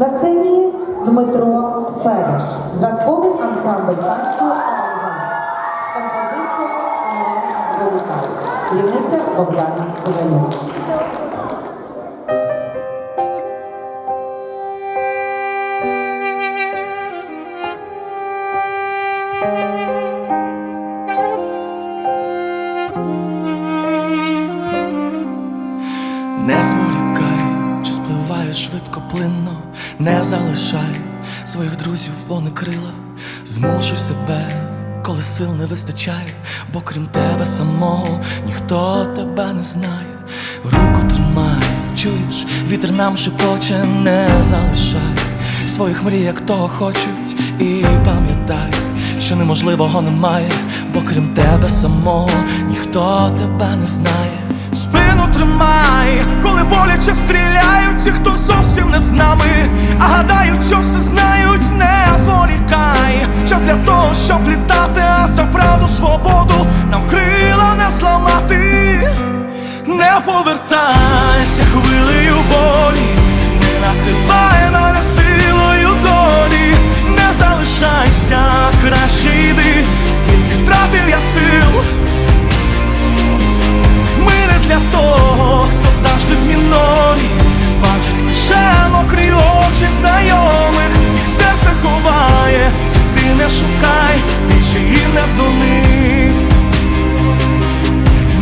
На сцені Дмитро Федаш, зразковий ансамбль танцю «Авангард». Композиція не зволікай. Керівниця Богдана Циванюк. Не зволікай, чи швидко плинно, не залишай своїх друзів, вони крила, змушуй себе, коли сил не вистачає, бо крім тебе самого ніхто тебе не знає. Руку тримай, чуєш, вітер нам шепоче, не залишай своїх мрій, як того хочуть, і пам'ятай, що неможливого немає, бо крім тебе самого ніхто тебе не знає. Спину тримай, коли боляче стріляють, ті, хто зовсім не з нами, а гадають, що все знають, не зволікай. Час для того, щоб літати, а за правду свободу нам крила не зламати. Не повертайся їм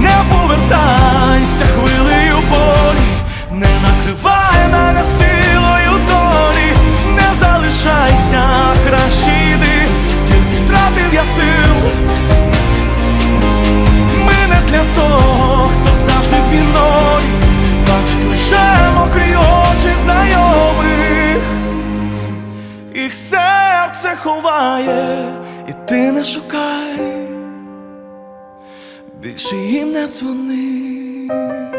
не. Повертайся хвилею болі, не накривай мене силою долі, не залишайся, краще йди, скільки втратив я сил. Ми не для того, хто завжди в мінорі, бачить лише мокрі очі знайомих, їх серце ховає, ти не шукай більше їм не дзвони.